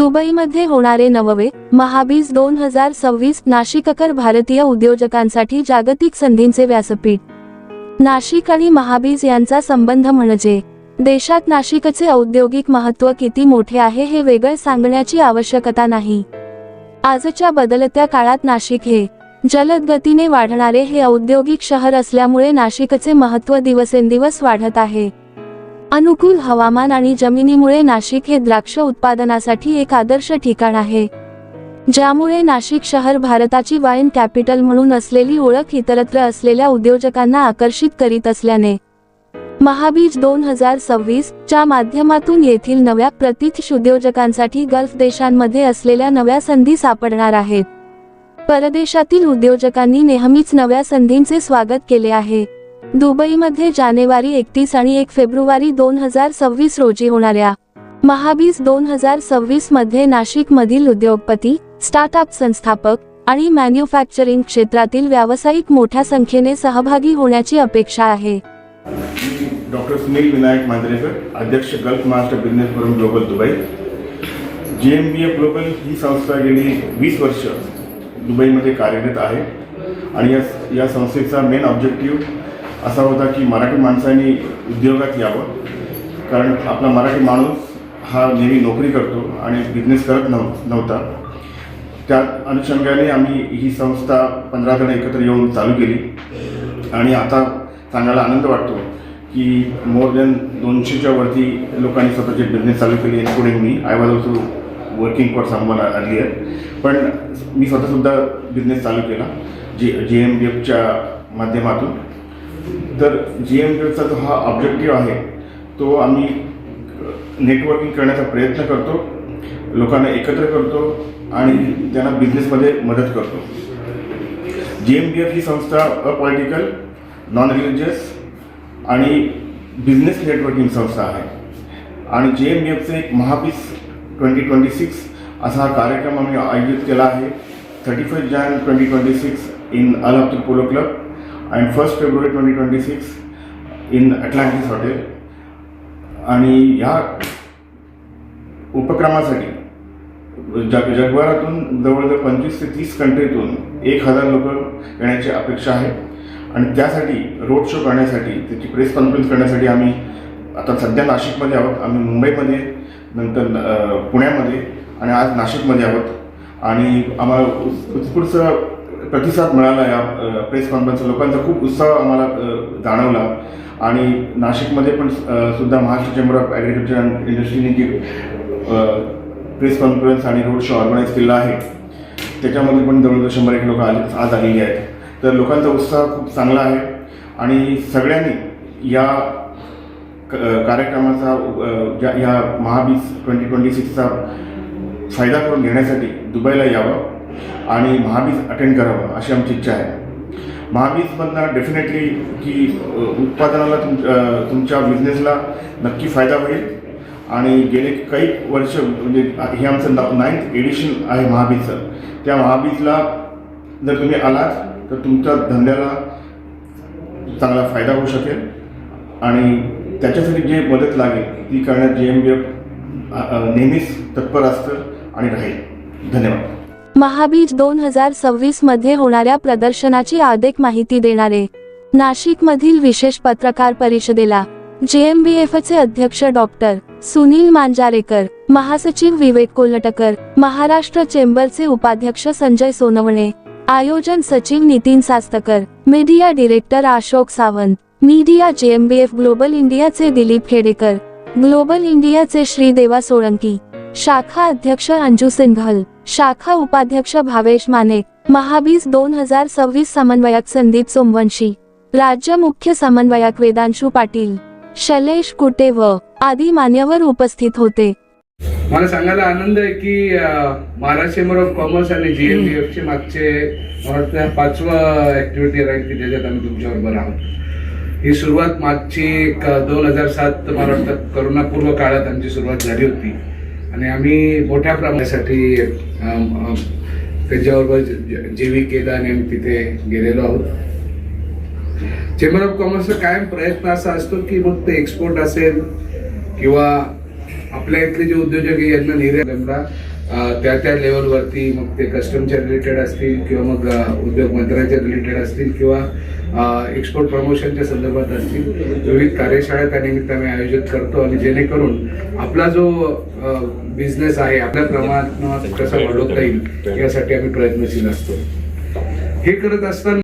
दुबईमध्ये होणारे नववे महाबीज दोन हजार सव्वीस नाशिककर भारतीय उद्योजकांसाठी जागतिक संधींचे व्यासपीठ. नाशिक आणि महाबीज यांचा संबंध म्हणजे देशात नाशिकचे औद्योगिक महत्त्व किती मोठे आहे हे वेगळे सांगण्याची आवश्यकता नाही. आजच्या बदलत्या काळात नाशिक हे जलद गतीने वाढणारे हे औद्योगिक शहर असल्यामुळे नाशिकचे महत्त्व दिवसेंदिवस वाढत आहे. अनुकूल हवामान आणि जमिनीमुळे नाशिक हे द्राक्ष उत्पादनासाठी एक आदर्श ठिकाण आहे ज्यामुळे नाशिक शहर भारताची वाईन कॅपिटल म्हणून असलेली ओळख इतरत्र असलेल्या उद्योजकांना आकर्षित करीत असल्याने महाबीज दोन हजार सव्वीस च्या माध्यमातून येथील नव्या प्रतिष्ठ उद्योजकांसाठी गल्फ देशांमध्ये असलेल्या नव्या संधी सापडणार आहेत. परदेशातील उद्योजकांनी नेहमीच नव्या संधींचे स्वागत केले आहे. दुबईमध्ये जानेवारी एकतीस आणि एक फेब्रुवारी दोन हजार सव्वीस रोजी होणाऱ्या महाबीज दोन हजार सव्वीसमध्ये नाशिक मधील उद्योगपती स्टार्टअप संस्थापक आणि मॅन्युफॅक्चरिंग क्षेत्रातील व्यावसायिक मोठ्या संख्येने सहभागी होण्याची अपेक्षा आहे. डॉक्टर सुनील विनायक मांजरेकर अध्यक्ष Gulf master business forum global Dubai. G M B A global ही संस्था गेली वीस वर्ष दुबईमध्ये कार्यरत आहे. आणि या या संस्थेचा मेन ऑब्जेक्टिव्ह असा होता की मराठी माणसांनी उद्योगात यावं. कारण आपला मराठी माणूस हा नेहमी नोकरी करतो आणि बिझनेस करत नव्ह नव्हता. त्या अनुषंगाने आम्ही ही संस्था पंधरा जण एकत्र येऊन चालू केली. आणि आता सांगायला आनंद वाटतो की मोर दॅन दोनशेच्या वरती लोकांनी स्वतःचे बिझनेस चालू केले. Including me I was also working for someone earlier पण मी स्वतःसुद्धा बिझनेस चालू केला. जी जे एम बी एफच्या माध्यमातून. तर जी एम बी एफचा जो हा ऑब्जेक्टिव्ह आहे तो आम्ही नेटवर्किंग करण्याचा प्रयत्न करतो लोकांना एकत्र करतो आणि त्यांना बिझनेसमध्ये मदत करतो. जी एम बी एफ ही संस्था अपॉलिटिकल नॉन रिलिजियस आणि बिझनेस नेटवर्किंग संस्था आहे. आणि जे एम बी एफचे एक महापीस ट्वेंटी ट्वेंटी सिक्स असा हा कार्यक्रम आम्ही आयोजित केला आहे. Thirty first Jan twenty twenty six in Al Polo club and first February twenty twenty six in Atlantis hotel आणि ह्या उपक्रमासाठी जग जगभरातून जवळजवळ पंचवीस ते तीस कंट्रीतून एक हजार लोक येण्याची अपेक्षा आहे. आणि त्यासाठी रोड शो करण्यासाठी त्याची प्रेस कॉन्फरन्स करण्यासाठी आम्ही आता सध्या नाशिकमध्ये आहोत. आम्ही मुंबईमध्ये नंतर पुण्यामध्ये आणि आज नाशिकमध्ये आहोत. आणि आम्हाला उत्स्फूर्त प्रतिसाद मिळाला या प्रेस कॉन्फरन्सचा लोकांचा खूप उत्साह आम्हाला जाणवला. आणि नाशिकमध्ये पण सुद्धा Maharashtra chamber of agriculture and इंडस्ट्रीने जी प्रेस कॉन्फरन्स आणि रोड शो ऑर्गनाईज केला आहे. त्याच्यामध्ये पण जवळजवळ शंभर एक लोक आले आज आलेली आहेत. तर लोकांचा उत्साह खूप चांगला आहे. आणि सगळ्यांनी या क- कार्यक्रमाचा ज्या या महाबीज ट्वेंटी ट्वेंटी सिक्सचा फायदा करून घेण्यासाठी दुबईला यावं. आणि महाबीज अटेंड करावं अशी आमची इच्छा आहे. महाबीजमधनं डेफिनेटली की उत्पादनाला तुम तुमच्या बिझनेसला नक्की फायदा होईल. आणि गेले काही वर्ष म्हणजे हे आमचं नाईन्थ एडिशन आहे महाबीजचं. त्या महाबीजला जर तुम्ही आलात तर तुमच्या धंद्याला चांगला फायदा होऊ शकेल. आणि त्याच्यासाठी जे मदत लागेल ती करण्यात जे एम बी एफ नेहमीच तत्पर असतं आणि राहील. धन्यवाद. महाबीज दोन हजार सव्वीसमध्ये होणाऱ्या प्रदर्शनाची अधिक माहिती देणारे नाशिक मधील विशेष पत्रकार परिषदेला जेएमबीएफचे अध्यक्ष डॉक्टर सुनील मांजारेकर महासचिव विवेक कोल्हटकर महाराष्ट्र चेंबरचे उपाध्यक्ष संजय सोनवणे आयोजन सचिव Nitin Sastakar media director Ashok Sawant media JMBF global इंडियाचे दिलीप खेडेकर ग्लोबल इंडियाचे श्रीदेवा सोळंकी शाखा अध्यक्ष अंजू सिंघल शाखा उपाध्यक्ष भावेश माने महाबीज दोन हजार सव्वीस समन्वयक संदीप सोमवंशी राज्य मुख्य समन्वयक वेदांशु पाटील शैलेश कुटे व आदी मान्यवर उपस्थित होते. मला सांगायला आनंद आहे की महाराष्ट्र चेंबर ऑफ कॉमर्स आणि जीएमडीएफ चे मागचे मला पाचवं ऍक्टिव्हिटी राहील की त्याच्यात आम्ही तुमच्याबरोबर आहोत. ही सुरुवात मागची एक दोन हजार सात मला वाटतं करोनापूर्व काळात आमची सुरुवात झाली होती. आणि आम्ही मोठ्या प्रमाणासाठी त्याच्याबरोबर त्यांच्याबरोबर जेवी केलं आणि आम्ही तिथे गेलेलो आहोत. चेंबर ऑफ कॉमर्सचा कायम प्रयत्न असा असतो की मग ते एक्सपोर्ट असेल किंवा आपल्या इथले जे उद्योजक आहे यांना निर्यात त्या त्या लेवलवरती मग ते कस्टमच्या रिलेटेड असतील किंवा मग उद्योग मंत्र्यांच्या रिलेटेड असतील किंवा एक्सपोर्ट प्रमोशनच्या संदर्भात असतील विविध कार्यशाळा त्या निमित्ताने आयोजित करतो आणि जेणेकरून आपला जो बिझनेस आहे आपल्या प्रमाणात कसा वाढवता येईल यासाठी आम्ही प्रयत्नशील असतो. हे करत असताना